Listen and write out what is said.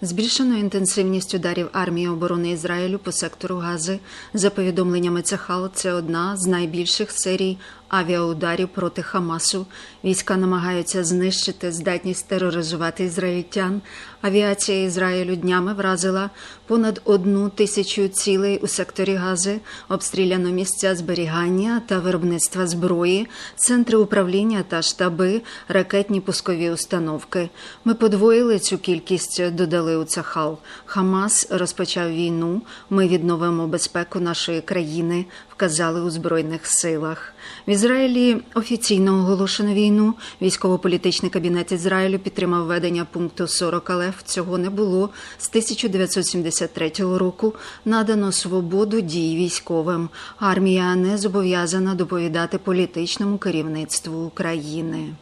Збільшено інтенсивність ударів армії оборони Ізраїлю по сектору Гази. За повідомленнями Цехал, це одна з найбільших серій авіаударів проти Хамасу. Війська намагаються знищити здатність тероризувати ізраїльтян. Авіація Ізраїлю днями вразила понад одну тисячу цілей у секторі Гази, обстріляно місця зберігання та виробництва зброї, центри управління та штаби, ракетні пускові установки. Ми подвоїли цю кількість, додали у Цахал. Хамас розпочав війну. Ми відновимо безпеку нашої країни, вказали у збройних силах. В Ізраїлі офіційно оголошено війну. Військово-політичний кабінет Ізраїлю підтримав введення пункту 40 алеф. Цього не було з 1973 року. Надано свободу дій військовим. Армія не зобов'язана доповідати політичному керівництву України.